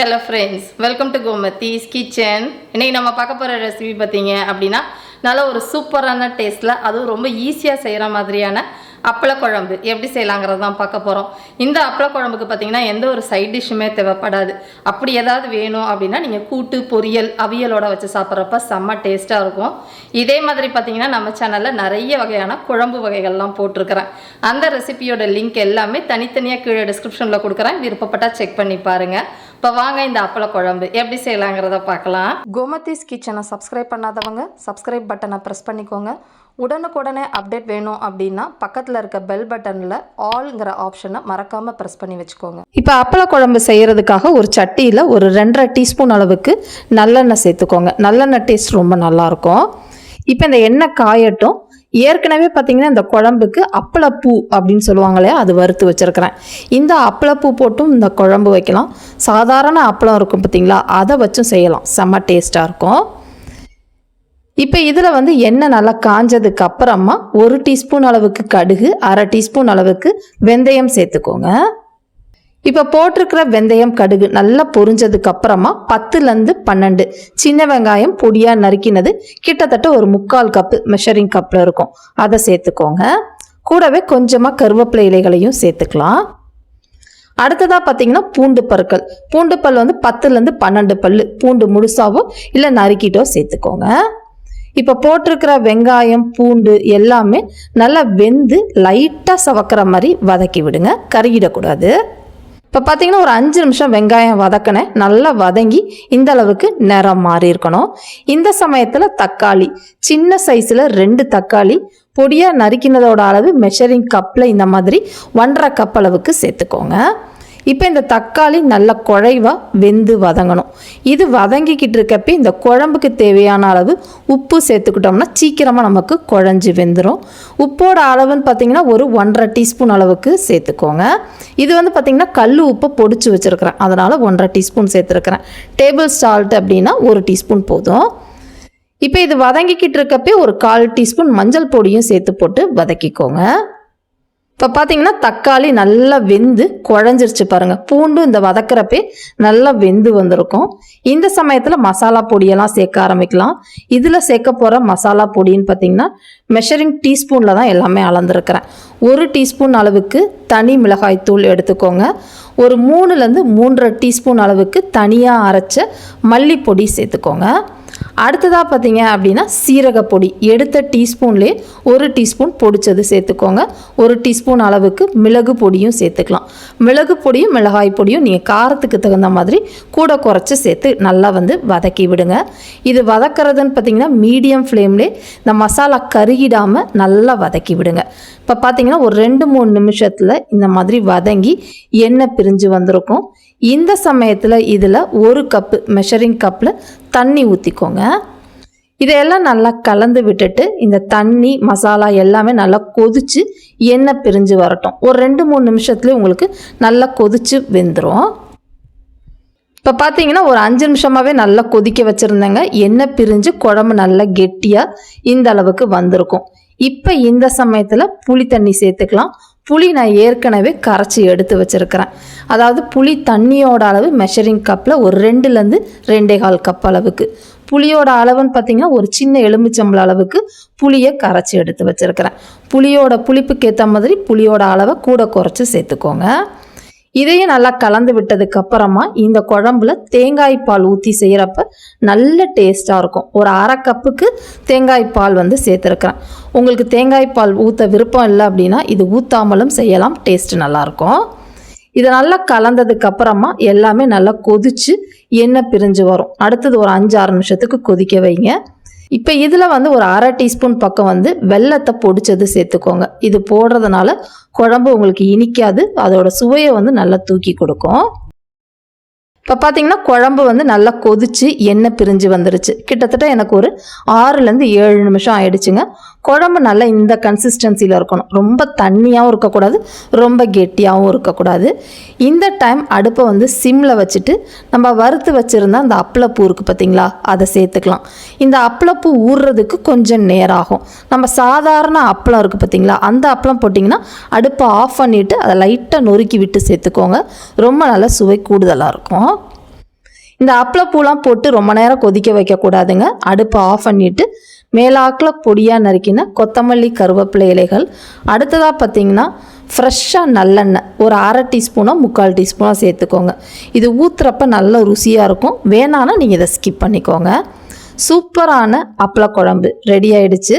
Hello friends welcome to Gomathi's kitchen இன்றைக்கி நம்ம பார்க்க போகிற ரெசிபி பார்த்தீங்க அப்படின்னா நல்ல ஒரு சூப்பரான டேஸ்ட்டில் அதுவும் ரொம்ப ஈஸியாக செய்கிற மாதிரியான அப்பளக்குழம்பு. எப்படி செய்யலாங்கிறது தான் பார்க்க போகிறோம் இந்த அப்பளக்குழம்புக்கு பார்த்தீங்கன்னா எந்த ஒரு சைட் டிஷ்ஷுமே தேவைப்படாது. அப்படி ஏதாவது வேணும் அப்படின்னா நீங்கள் கூட்டு பொரியல் அவியலோட வச்சு சாப்பிட்றப்ப செம்ம டேஸ்ட்டாக இருக்கும். இதே மாதிரி பார்த்தீங்கன்னா நம்ம சேனலில் நிறைய வகையான குழம்பு வகைகள்லாம் போட்டிருக்கிறேன். அந்த ரெசிபியோட லிங்க் எல்லாமே தனித்தனியாக கீழே டிஸ்கிரிப்ஷனில் கொடுக்குறேன். விருப்பப்பட்டால் செக் பண்ணி பாருங்கள் இப்போ வாங்க இந்த அப்பள குழம்பு எப்படி செய்யலாங்கிறத பார்க்கலாம். கோமதிஸ் கிச்சனை சப்ஸ்கிரைப் பண்ணாதவங்க சப்ஸ்கிரைப் பட்டனை ப்ரெஸ் பண்ணிக்கோங்க. உடனுக்குடனே அப்டேட் வேணும் அப்படின்னா பக்கத்தில் இருக்க பெல் பட்டனில் ஆல்ங்கிற ஆப்ஷனை மறக்காமல் ப்ரெஸ் பண்ணி வச்சுக்கோங்க. இப்போ அப்பள குழம்பு செய்கிறதுக்காக ஒரு சட்டியில் ஒரு ரெண்டரை டீஸ்பூன் அளவுக்கு நல்லெண்ணெய் சேர்த்துக்கோங்க. நல்லெண்ணெய் டேஸ்ட் ரொம்ப நல்லாயிருக்கும் இப்போ இந்த எண்ணெய் காயட்டும். ஏற்கனவே பார்த்தீங்கன்னா இந்த குழம்புக்கு அப்பளப்பூ அப்படின்னு சொல்லுவாங்களே அது வறுத்து வச்சுருக்கிறேன். இந்த அப்பளப்பூ போட்டும் இந்த குழம்பு வைக்கலாம். சாதாரண அப்பளம் இருக்கும் பார்த்தீங்களா அதை வச்சும் செய்யலாம். செம்ம டேஸ்ட்டாக இருக்கும். இப்போ இதில் வந்து எண்ணெய் நல்லா காஞ்சதுக்கு அப்புறமா ஒரு டீஸ்பூன் அளவுக்கு கடுகு அரை டீஸ்பூன் அளவுக்கு வெந்தயம் சேர்த்துக்கோங்க. இப்போ போட்டிருக்கிற வெந்தயம் கடுகு நல்லா பொரிஞ்சதுக்கு அப்புறமா பத்துலேருந்து பன்னெண்டு. சின்ன வெங்காயம் பொடியாக நறுக்கினது. கிட்டத்தட்ட ஒரு முக்கால் கப்பு மெஷரிங் கப்பில் இருக்கும். அதை சேர்த்துக்கோங்க. கூடவே கொஞ்சமாக கருவேப்பிலை இலைகளையும் சேர்த்துக்கலாம். அடுத்ததாக பார்த்தீங்கன்னா பூண்டு பற்கள் பூண்டு பல் வந்து பத்துலேருந்து பன்னெண்டு பல் பூண்டு முழுசாவோ இல்லை நறுக்கிட்டோ சேர்த்துக்கோங்க. இப்போ போட்டிருக்கிற வெங்காயம் பூண்டு எல்லாமே நல்லா வெந்து லைட்டாக சவக்கிற மாதிரி வதக்கி விடுங்க. கருகிடக்கூடாது. இப்போ பார்த்தீங்கன்னா ஒரு அஞ்சு நிமிஷம் வெங்காயம் வதக்கினேன். நல்லா வதங்கி இந்த அளவுக்கு நிறம் மாறி இருக்கணும். இந்த சமயத்தில் தக்காளி சின்ன சைஸில் ரெண்டு தக்காளி பொடியாக நறுக்கினதோட அளவு மெஷரிங் கப்பில் இந்த மாதிரி ஒன்றரை கப் அளவுக்கு சேர்த்துக்கோங்க. இப்போ இந்த தக்காளி நல்ல குழைவாக வெந்து வதங்கணும். இது வதங்கிக்கிட்டு இருக்கப்ப இந்த குழம்புக்கு தேவையான அளவு உப்பு சேர்த்துக்கிட்டோம்னா சீக்கிரமாக நமக்கு குழஞ்சி வெந்துடும் உப்போட அளவுன்னு பார்த்தீங்கன்னா ஒரு ஒன்றரை டீஸ்பூன் அளவுக்கு சேர்த்துக்கோங்க. இது வந்து பார்த்திங்கன்னா கல் உப்பை பொடிச்சு வச்சுருக்கிறேன். அதனால் ஒன்றரை டீஸ்பூன் சேர்த்துருக்கிறேன். டேபிள் சால்ட் அப்படின்னா ஒரு டீஸ்பூன் போதும். இப்போ இது வதங்கிக்கிட்டு இருக்கப்பே ஒரு கால் டீஸ்பூன் மஞ்சள் பொடியும் சேர்த்து போட்டு வதக்கிக்கோங்க. இப்போ பார்த்தீங்கன்னா தக்காளி நல்லா வெந்து குழஞ்சிருச்சு பாருங்கள் பூண்டும் இந்த வதக்கிறப்பே நல்லா வெந்து வந்திருக்கும். இந்த சமயத்தில் மசாலா பொடியெல்லாம் சேர்க்க ஆரம்பிக்கலாம். இதில் சேர்க்க போகிற மசாலா பொடின்னு பார்த்தீங்கன்னா மெஷரிங் டீஸ்பூனில் தான் எல்லாமே அளந்துருக்கிறேன். ஒரு டீஸ்பூன் அளவுக்கு தனி மிளகாய் தூள் எடுத்துக்கோங்க. ஒரு மூணுலேருந்து மூன்றரை டீஸ்பூன் அளவுக்கு தனியாக அரைச்ச மல்லிப்பொடி சேர்த்துக்கோங்க. அடுத்ததாக பார்த்தீங்க அப்படின்னா சீரகப்பொடி. எடுத்த டீஸ்பூன்லேயே ஒரு டீஸ்பூன் பொடிச்சது சேர்த்துக்கோங்க. ஒரு டீஸ்பூன் அளவுக்கு மிளகு பொடியும் சேர்த்துக்கலாம். மிளகு பொடியும் மிளகாய் பொடியும் நீங்கள் காரத்துக்கு தகுந்த மாதிரி கூட குறைச்சி சேர்த்து நல்லா வந்து வதக்கி விடுங்க. இது வதக்கிறதுன்னு பார்த்தீங்கன்னா மீடியம் ஃப்ளேம்லேயே இந்த மசாலா கருகிடாமல் நல்லா வதக்கி விடுங்க. இப்போ பார்த்தீங்கன்னா ஒரு ரெண்டு மூணு நிமிஷத்தில் இந்த மாதிரி வதங்கி எண்ணெய் பிரிஞ்சு வந்திருக்கும். இந்த சமயத்தில் இதில் ஒரு கப்பு மெஷரிங் கப்பில் தண்ணி ஊற்றிக்கோங்க இதையெல்லாம் நல்லா கலந்து விட்டுட்டு இந்த தண்ணி மசாலா எல்லாமே நல்லா கொதித்து எண்ணெய் பிரிஞ்சு வரட்டும். ஒரு ரெண்டு மூணு நிமிஷத்துலேயே உங்களுக்கு நல்லா கொதித்து வெந்துடும் இப்போ பார்த்தீங்கன்னா ஒரு அஞ்சு நிமிஷமாகவே நல்லா கொதிக்க வச்சுருந்தேங்க. எண்ணெய் பிரிஞ்சு குழம்பு நல்லா கெட்டியாக இந்த அளவுக்கு வந்திருக்கும். இப்போ இந்த சமயத்தில் புளி தண்ணி சேர்த்துக்கலாம். புளி நான் ஏற்கனவே கரைச்சி எடுத்து வச்சுருக்கிறேன். அதாவது புளி தண்ணியோட அளவு மெஷரிங் கப்பில் ஒரு ரெண்டுலேருந்து ரெண்டே கால் கப் அளவுக்கு. புளியோட அளவுன்னு பார்த்தீங்கன்னா ஒரு சின்ன எலுமிச்சம்பளம் அளவுக்கு புளியை கரைச்சி எடுத்து வச்சுருக்கிறேன். புளியோட புளிப்புக்கு ஏற்ற மாதிரி புளியோட அளவை கூட குறைச்சி சேர்த்துக்கோங்க. இதையும் நல்லா கலந்து விட்டதுக்கு அப்புறமா இந்த குழம்புல தேங்காய் பால் ஊற்றி செய்கிறப்ப நல்ல டேஸ்ட்டாக இருக்கும். ஒரு அரை கப்புக்கு தேங்காய் பால் வந்து சேர்த்துருக்குறேன். உங்களுக்கு தேங்காய் பால் ஊற்ற விருப்பம் இல்லை அப்படின்னா இது ஊற்றாமலும் செய்யலாம் டேஸ்ட் நல்லாயிருக்கும் இதை நல்லா கலந்ததுக்கு அப்புறமா எல்லாமே நல்லா கொதித்து எண்ணெய் பிரிஞ்சு வரும். அடுத்தது ஒரு அஞ்சு ஆறு நிமிஷத்துக்கு கொதிக்க வைங்க. இப்போ இதில் வந்து ஒரு அரை டீஸ்பூன் பக்கம் வந்து வெள்ளத்தை பொடிச்சது சேர்த்துக்கோங்க. இது போடுறதுனால குழம்பு உங்களுக்கு இனிக்காது. அதோட சுவையை வந்து நல்லா தூக்கி கொடுக்கும். இப்போ பார்த்தீங்கன்னா குழம்பு வந்து நல்லா கொதிச்சு எண்ணெய் பிரிஞ்சு வந்துருச்சு. கிட்டத்தட்ட எனக்கு ஒரு ஆறுலேருந்து ஏழு நிமிஷம் ஆயிடுச்சுங்க. குழம்பு நல்லா இந்த கன்சிஸ்டன்சியில் இருக்கணும். ரொம்ப தண்ணியாகவும் இருக்கக்கூடாது ரொம்ப கெட்டியாகவும் இருக்கக்கூடாது. இந்த டைம் அடுப்பை வந்து சிம்மில் வச்சுட்டு நம்ம வறுத்து வச்சுருந்தா அந்த அப்பளப்பூ இருக்குது பார்த்தீங்களா அதை சேர்த்துக்கலாம். இந்த அப்பளப்பூ ஊறுறதுக்கு கொஞ்சம் நேரம் ஆகும். நம்ம சாதாரண அப்பளம் இருக்குது பார்த்தீங்களா அந்த அப்பளம் போட்டிங்கன்னா அடுப்பை ஆஃப் பண்ணிவிட்டு அதை லைட்டாக நொறுக்கி விட்டு சேர்த்துக்கோங்க. ரொம்ப நல்லா சுவை கூடுதலாக இருக்கும். இந்த அப்பளப்பூலாம் போட்டு ரொம்ப நேரம் கொதிக்க வைக்கக்கூடாதுங்க. அடுப்பை ஆஃப் பண்ணிவிட்டு மேலாக்கில் பொடியாக நறுக்கின கொத்தமல்லி கருவேப்பிலை இலைகள். அடுத்ததாக பார்த்தீங்கன்னா ஃப்ரெஷ்ஷாக நல்லெண்ணெய். ஒரு அரை டீஸ்பூனோ முக்கால் டீஸ்பூனோ சேர்த்துக்கோங்க. இது ஊற்றுறப்ப நல்ல ருசியாக இருக்கும். வேணான்னா நீங்கள் இதை ஸ்கிப் பண்ணிக்கோங்க. சூப்பரான அப்பள குழம்பு ரெடி ஆயிடுச்சு.